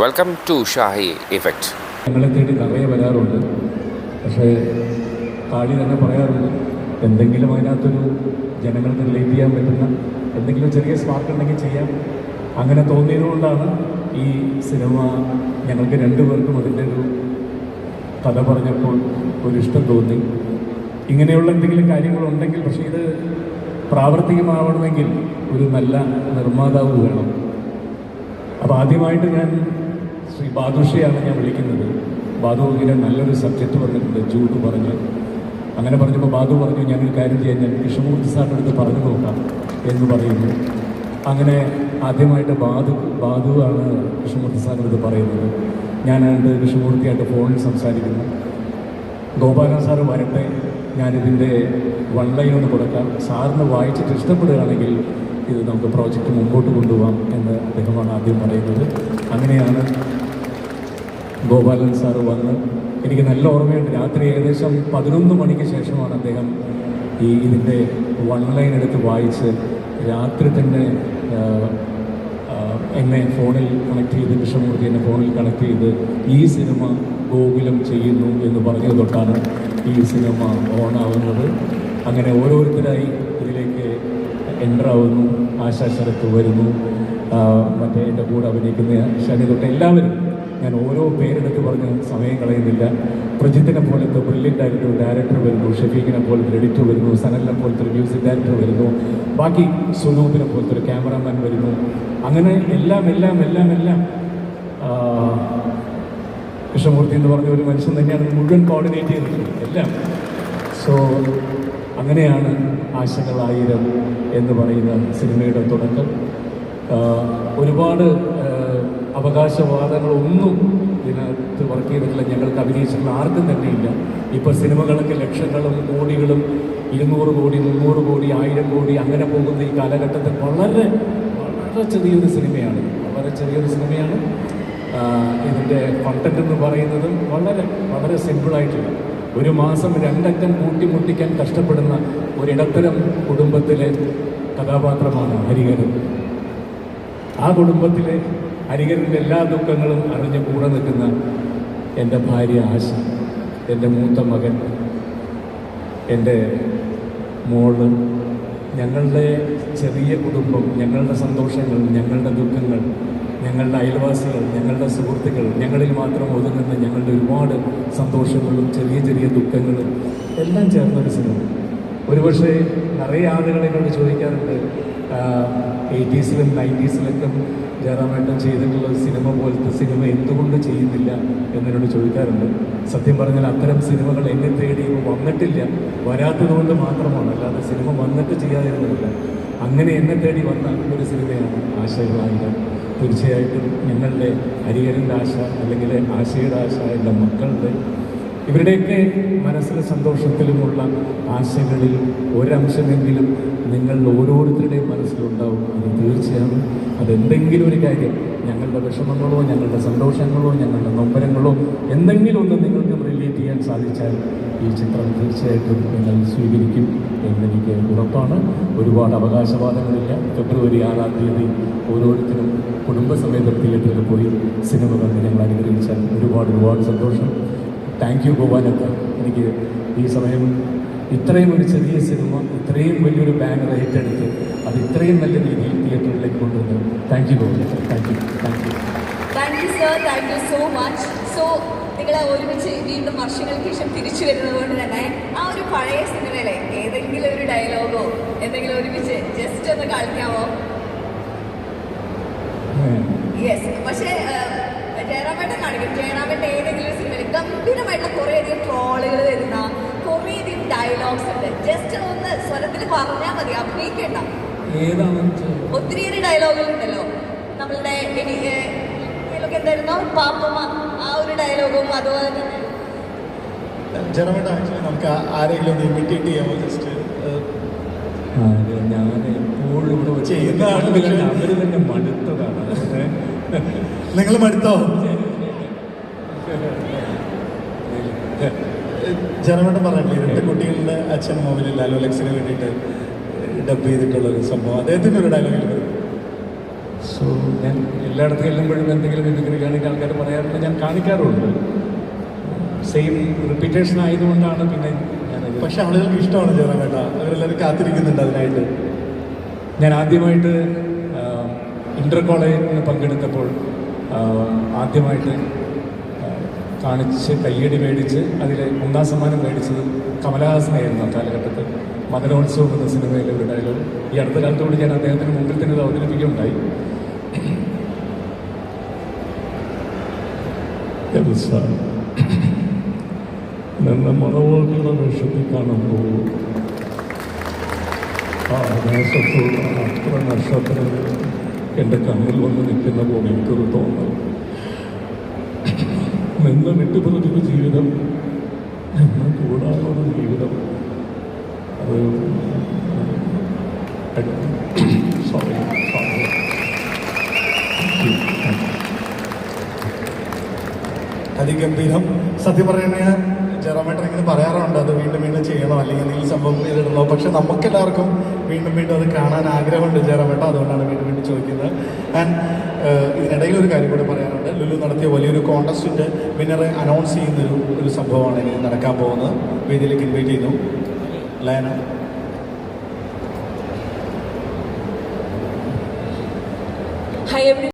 Welcome to Shahi effect ഞങ്ങളെ തേടി നിറയെ വരാറുണ്ട്. പക്ഷേ താടി തന്നെ പറയാറുണ്ട്. എന്തെങ്കിലും അതിനകത്തൊരു ജനങ്ങൾക്ക് റിലേറ്റ് ചെയ്യാൻ പറ്റുന്ന എന്തെങ്കിലും ചെറിയ സ്പാർക്ക് ഉണ്ടെങ്കിൽ ചെയ്യാം. അങ്ങനെ തോന്നിയതുകൊണ്ടാണ് ഈ സിനിമ ഞങ്ങൾക്ക് രണ്ടുപേർക്കും അതിന്റെ ഒരു കഥ പറഞ്ഞപ്പോൾ ഒരു ഇഷ്ടം തോന്നി. ഇങ്ങനെയുള്ള എന്തെങ്കിലും കാര്യങ്ങളുണ്ടെങ്കിൽ പക്ഷേ ഇത് പ്രാവർത്തികമാവണമെങ്കിൽ ഒരു നല്ല നിർമ്മാതാവ് വേണം. അപ്പോൾ ആദ്യമായിട്ട് ഞാൻ ശ്രീ ബാദുഷയാണ് ഞാൻ വിളിക്കുന്നത്. ബാദു ഇങ്ങനെ നല്ലൊരു സബ്ജക്റ്റ് പറഞ്ഞിട്ടുണ്ട് ജൂട്ട് പറഞ്ഞ്. അങ്ങനെ പറഞ്ഞപ്പോൾ ബാദു പറഞ്ഞു ഞാനൊരു കാര്യം ചെയ്യാൻ ഞാൻ കൃഷ്ണമൂർത്തി സാറിന്റെ അടുത്ത് പറഞ്ഞു നോക്കാം എന്ന് പറയുന്നു. അങ്ങനെ ആദ്യമായിട്ട് ബാധു ബാധുവാണ് കൃഷ്ണമൂർത്തി സാറിന്റെ അടുത്ത് പറയുന്നത്. ഞാനത് കൃഷ്ണമൂർത്തിയായിട്ട് ഫോണിൽ സംസാരിക്കുന്നു. ഗോപാലൻ സാറ് വരട്ടെ ഞാനിതിന്റെ വൺ ലൈൻ ഒന്ന് കൊടുക്കാം. സാറിന് വായിച്ചിട്ട് ഇഷ്ടപ്പെടുകയാണെങ്കിൽ ഇത് നമുക്ക് പ്രോജക്റ്റ് മുമ്പോട്ട് കൊണ്ടുപോകാം എന്ന് അദ്ദേഹമാണ് ആദ്യം പറയുന്നത്. അങ്ങനെയാണ് ഗോപാലൻ സാറ് വന്ന് എനിക്ക് നല്ല ഓർമ്മയുണ്ട്. രാത്രി ഏകദേശം പതിനൊന്ന് മണിക്ക് ശേഷമാണ് അദ്ദേഹം ഈ ഇതിന്റെ വൺ ലൈൻ എടുത്ത് വായിച്ച് രാത്രി തന്നെ എന്നെ ഫോണിൽ കണക്ട് ചെയ്ത് കൃഷ്ണമൂർത്തി എന്നെ ഫോണിൽ കണക്ട് ചെയ്ത് ഈ സിനിമ ഗോകുലം ചെയ്യുന്നു എന്ന് പറഞ്ഞത് തൊട്ടാണ് ഈ സിനിമ ഓണാവുന്നത് അങ്ങനെ ഓരോരുത്തരായി ഇതിലേക്ക് എന്റർ ആവുന്നു ആശാ ശരത്ത് വരുന്നു. മറ്റേ എന്റെ കൂടെ അഭിനയിക്കുന്ന ശനി തൊട്ട് എല്ലാവരും ഞാൻ ഓരോ പേരെടുത്ത് പറഞ്ഞ് സമയം കളയുന്നില്ല. പ്രജിത്തിനെ പോലത്തെ ബ്രില്യന്റ് ആയിട്ടൊരു ഡയറക്ടർ വരുന്നു ഷഫീഖിനെ പോലത്തെ എഡിറ്റർ വരുന്നു സനലിനെ പോലത്തെ ഒരു മ്യൂസിക് ഡയറക്ടർ വരുന്നു. ബാക്കി സുനൂപിനെ പോലത്തെ ഒരു ക്യാമറാമാൻ വരുന്നു. അങ്ങനെ എല്ലാം എല്ലാം എല്ലാം എല്ലാം. കൃഷ്ണമൂർത്തി എന്ന് പറഞ്ഞ ഒരു മനുഷ്യൻ തന്നെയാണ് മുഴുവൻ കോർഡിനേറ്റ് ചെയ്തത് എല്ലാം. സോ അങ്ങനെയാണ് ആശകളായിരം എന്ന് പറയുന്ന സിനിമയുടെ തുടക്കം. ഒരുപാട് അവകാശവാദങ്ങളൊന്നും ഇതിനകത്ത് വർക്ക് ചെയ്തിട്ടില്ല. ഞങ്ങൾക്ക് അഭിനയിച്ചിട്ടുള്ള ആർക്കും തന്നെയില്ല ഇപ്പോൾ സിനിമകളൊക്കെ ലക്ഷങ്ങളും കോടികളും ഇരുന്നൂറ് കോടി മുന്നൂറ് കോടി ആയിരം കോടി അങ്ങനെ പോകുന്ന ഈ കാലഘട്ടത്തിൽ വളരെ വളരെ ചെറിയൊരു സിനിമയാണ് വളരെ ചെറിയൊരു സിനിമയാണ് ഇതിന്റെ കണ്ടന്റ് എന്ന് പറയുന്നത് വളരെ വളരെ സിമ്പിളായിട്ടുള്ള ഒരു മാസം രണ്ടറ്റം കൂട്ടിമുട്ടിക്കാൻ കഷ്ടപ്പെടുന്ന ഒരിടത്തരം കുടുംബത്തിലെ കഥാപാത്രമാണ് ഹരിഹരൻ. ആ കുടുംബത്തിലെ ഹരിഹരന്റെ എല്ലാ ദുഃഖങ്ങളും അറിഞ്ഞ് കൂടെ നിൽക്കുന്ന എന്റെ ഭാര്യ ആശ എന്റെ മൂത്ത മകൻ എന്റെ മോൾ ഞങ്ങളുടെ ചെറിയ കുടുംബം ഞങ്ങളുടെ സന്തോഷങ്ങൾ ഞങ്ങളുടെ ദുഃഖങ്ങൾ ഞങ്ങളുടെ അയൽവാസികൾ ഞങ്ങളുടെ സുഹൃത്തുക്കൾ ഞങ്ങളിൽ മാത്രം ഒതുങ്ങുന്ന ഞങ്ങളുടെ ഒരുപാട് സന്തോഷങ്ങളും ചെറിയ ചെറിയ ദുഃഖങ്ങളും എല്ലാം ചേർന്നൊരു സിനിമ. ഒരുപക്ഷെ നിറയെ ആളുകൾ എന്നോട് ചോദിക്കാറുണ്ട് എയ്റ്റീസിലും നയന്റീസിലൊക്കെ ജയറാമേട്ടൻ ചെയ്തിട്ടുള്ള ഒരു സിനിമ പോലത്തെ സിനിമ എന്തുകൊണ്ട് ചെയ്യുന്നില്ല എന്നോട് ചോദിക്കാറുണ്ട്. സത്യം പറഞ്ഞാൽ അത്തരം സിനിമകൾ എന്നെ തേടി വന്നിട്ടില്ല. വരാത്തതുകൊണ്ട് മാത്രമാണ്. അല്ലാതെ സിനിമ വന്നിട്ട് ചെയ്യാതിരുന്നില്ല അങ്ങനെ എന്നെ തേടി വന്ന ഒരു സിനിമയാണ് ആശയവാഹിക. തീർച്ചയായിട്ടും ഞങ്ങളുടെ ഹരിഹരന്റെ ആശ അല്ലെങ്കിൽ ആശയുടെ ആശ എന്റെ മക്കളുടെ ഇവരുടെയൊക്കെ മനസ്സിലെ സന്തോഷത്തിലുമുള്ള ആശകളിൽ ഒരംശമെങ്കിലും നിങ്ങൾ ഓരോരുത്തരുടെയും മനസ്സിലുണ്ടാവും. അത് തീർച്ചയാണ് അതെന്തെങ്കിലും ഒരു കാര്യം ഞങ്ങളുടെ വിഷമങ്ങളോ ഞങ്ങളുടെ സന്തോഷങ്ങളോ ഞങ്ങളുടെ നൊമ്പരങ്ങളോ എന്തെങ്കിലും ഒന്ന് നിങ്ങൾക്ക് റിലേറ്റ് ചെയ്യാൻ സാധിച്ചാൽ ഈ ചിത്രം തീർച്ചയായിട്ടും നിങ്ങൾ സ്വീകരിക്കും എന്നെനിക്ക് ഉറപ്പാണ്. ഒരുപാട് അവകാശവാദങ്ങളില്ല. ഫെബ്രുവരി ആറാം തീയതി ഓരോരുത്തരും കുടുംബസമേതം തിയേറ്ററിൽ പോയി സിനിമ കണ്ട് ഞങ്ങൾ അനുഗ്രഹിച്ചാൽ ഒരുപാട് ഒരുപാട് സന്തോഷം. താങ്ക് യു ഗോപാലത്ത് എനിക്ക് ഈ സമയം ഇത്രയും ഒരു ചെറിയ സിനിമ ഇത്രയും വലിയൊരു ബാനർ ഏറ്റെടുത്ത് അത് ഇത്രയും നല്ല രീതിയിൽ തിയേറ്ററിലേക്ക് കൊണ്ടുവന്നു. Thank you Gopalath thank you. Thank you. Thank you sir. Thank you so much. So നിങ്ങൾ ഒരുമിച്ച് വീണ്ടും വർഷങ്ങൾക്ക് ശേഷം തിരിച്ചു വരുന്നത് കൊണ്ട് തന്നെ ആ ഒരു പഴയ സിനിമയിലെ ഏതെങ്കിലും ഒരു ഡയലോഗോ എന്തെങ്കിലും ഒരുമിച്ച് ജസ്റ്റ് ഒന്ന് കളിക്കാമോ യെസ് പക്ഷേ ജയറാമേട്ടൻ കാണിക്കും. ജയറാമേട്ടൻ ട്രോളുകൾ വരുന്ന കുറേയധികം ഡയലോഗ്സ് ഉണ്ട്. ജസ്റ്റ് ഒന്ന് സ്വരത്തിൽ പറഞ്ഞാൽ മതി അഭിനയിക്കേണ്ട. ഒത്തിരിയേറെ ഡയലോഗുകൾ ഉണ്ടല്ലോ. നമ്മളുടെ എനിക്ക് ഇതിലൊക്കെ എന്തായിരുന്നു? പാപ്പമ്മ ആ ഒരു ഡയലോഗും അതുപോലെ തന്നെ. ജനമേട്ട ആക്ച്വലി നമുക്ക് ആരെങ്കിലും ഒന്ന് ഇമിറ്റേറ്റ് ചെയ്യാമോ ജസ്റ്റ്? ഞാൻ എപ്പോഴും ഇവിടെ വെച്ച് ചെയ്യുന്ന അവർ തന്നെ മടുത്തതാണ്. നിങ്ങൾ മടുത്തോ? ജനമേട്ടൻ പറഞ്ഞില്ലേ രണ്ട് കുട്ടികളുടെ അച്ഛൻ മോഹനിൽ ലാലോ ലക്സിന് വേണ്ടിയിട്ട് ഡബ് ചെയ്തിട്ടുള്ള ഒരു സംഭവം. അദ്ദേഹത്തിന്റെ ഒരു ഡയലോഗിൽ സോ ഞാൻ എല്ലായിടത്തും ചെല്ലുമ്പോഴും എന്തെങ്കിലും എന്തെങ്കിലും കാണിക്കാൻ ആൾക്കാർ പറയാറുണ്ട്. ഞാൻ കാണിക്കാറുണ്ട്. സെയിം റിപ്പീറ്റേഷൻ ആയതുകൊണ്ടാണ് പിന്നെ പക്ഷെ ആളുകൾക്ക് ഇഷ്ടമാണ് ജനവേട്ട അവരെല്ലാവരും കാത്തിരിക്കുന്നുണ്ട് അതിനായിട്ട്. ഞാൻ ആദ്യമായിട്ട് ഇന്റർ കോളേജിൽ പങ്കെടുത്തപ്പോൾ ആദ്യമായിട്ട് കാണിച്ച് കയ്യടി മേടിച്ച് അതിൽ ഒന്നാം സമ്മാനം മേടിച്ചത് കമലഹാസനായിരുന്നു ആ കാലഘട്ടത്തിൽ. മകനോത്സവം എന്ന സിനിമയിലെ ഒരു ഡയലോഗ് ഈ അടുത്ത കാലത്തോട് ഞാൻ അദ്ദേഹത്തിന് മുമ്പിൽ തന്നെ ഇത് അവതരിപ്പിക്കുകയുണ്ടായി. നിന്ന മണവാളുടെ വേഷത്തിൽ കാണുമ്പോൾ ആ അത്ര നക്ഷത്രം എന്റെ കണ്ണിൽ വന്ന് നിൽക്കുന്ന പോലെ എനിക്കൊരു തോന്നുന്നു നിന്ന് വിട്ടുപുറത്തൊരു ജീവിതം. നിന്ന് ഒരു ജീവിതം. അത് അതിഗംഭീരം സത്യം പറയുന്നത് ജയറാമേട്ടൻ ഇങ്ങനെ പറയാറുണ്ട് അത് വീണ്ടും ചെയ്യണോ? അല്ലെങ്കിൽ എന്തെങ്കിലും സംഭവം ചെയ്തിടണോ പക്ഷെ നമുക്ക് എല്ലാവർക്കും വീണ്ടും വീണ്ടും അത് കാണാൻ ആഗ്രഹമുണ്ട് വേണ്ട അതുകൊണ്ടാണ് വീണ്ടും വീണ്ടും ചോദിക്കുന്നത്. ആൻഡ് ഇതിനിടയിൽ ഒരു കാര്യം കൂടി പറയാനുണ്ട്. ലുലു നടത്തിയ വലിയൊരു കോൺടസ്റ്റിന്റെ വിന്നറെ അനൗൺസ് ചെയ്യുന്നൊരു ഒരു സംഭവമാണ് ഇനി നടക്കാൻ പോകുന്നത്. വേദിയിലേക്ക് ഇൻവൈറ്റ് ചെയ്യുന്നു. ലയന Hi everyone.